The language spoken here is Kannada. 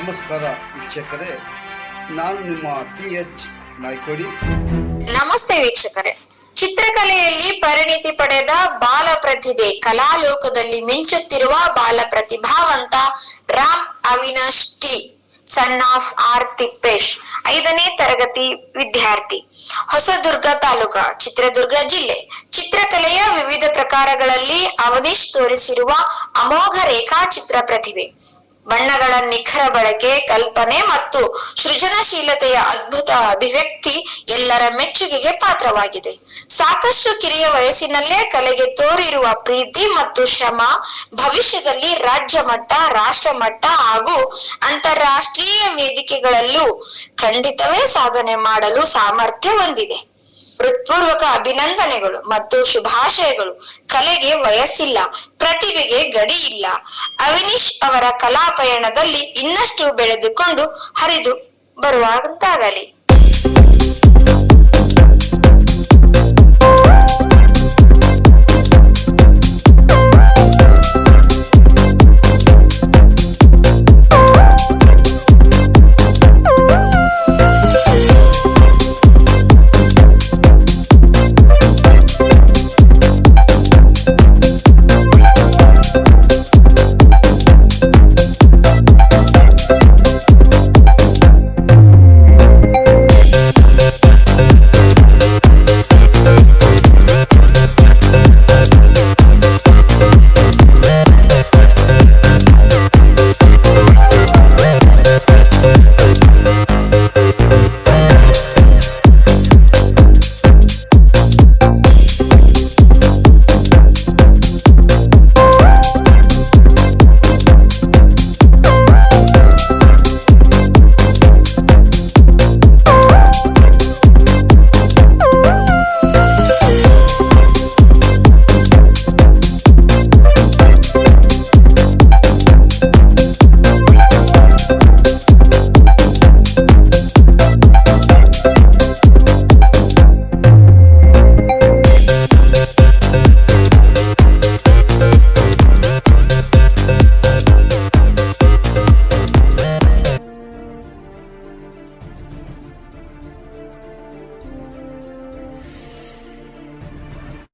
ನಮಸ್ಕಾರ ವೀಕ್ಷಕರೇ, ನಾನು ನಿಮ್ಮ ಪಿ ಎಚ್ ನಾಯ್ಕೋಡಿ. ನಮಸ್ತೆ ವೀಕ್ಷಕರೇ. ಚಿತ್ರಕಲೆಯಲ್ಲಿ ಪರಿಣಿತಿ ಪಡೆದ ಬಾಲ ಪ್ರತಿಭೆ, ಕಲಾಲೋಕದಲ್ಲಿ ಮಿಂಚುತ್ತಿರುವ ಬಾಲ ಪ್ರತಿಭಾವಂತ Ram Avinash T, son of R Tippesh, ಐದನೇ ತರಗತಿ ವಿದ್ಯಾರ್ಥಿ. ಹೊಸದುರ್ಗ ತಾಲೂಕ, ಚಿತ್ರದುರ್ಗ ಜಿಲ್ಲೆ. ಚಿತ್ರಕಲೆಯ ವಿವಿಧ ಪ್ರಕಾರಗಳಲ್ಲಿ ಅವನಿಶ್ ತೋರಿಸಿರುವ ಅಮೋಘ ರೇಖಾಚಿತ್ರ ಪ್ರತಿಭೆ. ಬಣ್ಣಗಳ ನಿಖರ ಬಳಕೆ, ಕಲ್ಪನೆ ಮತ್ತು ಸೃಜನಶೀಲತೆಯ ಅದ್ಭುತ ಅಭಿವ್ಯಕ್ತಿ ಎಲ್ಲರ ಮೆಚ್ಚುಗೆಗೆ ಪಾತ್ರವಾಗಿದೆ. ಸಾಕಷ್ಟು ಕಿರಿಯ ವಯಸ್ಸಿನಲ್ಲೇ ಕಲೆಗೆ ತೋರಿರುವ ಪ್ರೀತಿ ಮತ್ತು ಶ್ರಮ ಭವಿಷ್ಯದಲ್ಲಿ ರಾಜ್ಯ ಮಟ್ಟ ರಾಷ್ಟ್ರ ಮಟ್ಟ ಹಾಗೂ ಅಂತಾರಾಷ್ಟ್ರೀಯ ವೇದಿಕೆಗಳಲ್ಲೂ ಖಂಡಿತವೇ ಸಾಧನೆ ಮಾಡಲು ಸಾಮರ್ಥ್ಯ ಹೊಂದಿದೆ. ಹೃತ್ಪೂರ್ವಕ ಅಭಿನಂದನೆಗಳು ಮತ್ತು ಶುಭಾಶಯಗಳು. ಕಲೆಗೆ ವಯಸ್ಸಿಲ್ಲ, ಪ್ರತಿಭೆಗೆ ಗಡಿ ಇಲ್ಲ. ಅವಿನೀಶ್ ಅವರ ಕಲಾ ಪಯಣದಲ್ಲಿ ಇನ್ನಷ್ಟು ಬೆಳೆದುಕೊಂಡು ಹರಿದು ಬರುವಂತಾಗಲಿ.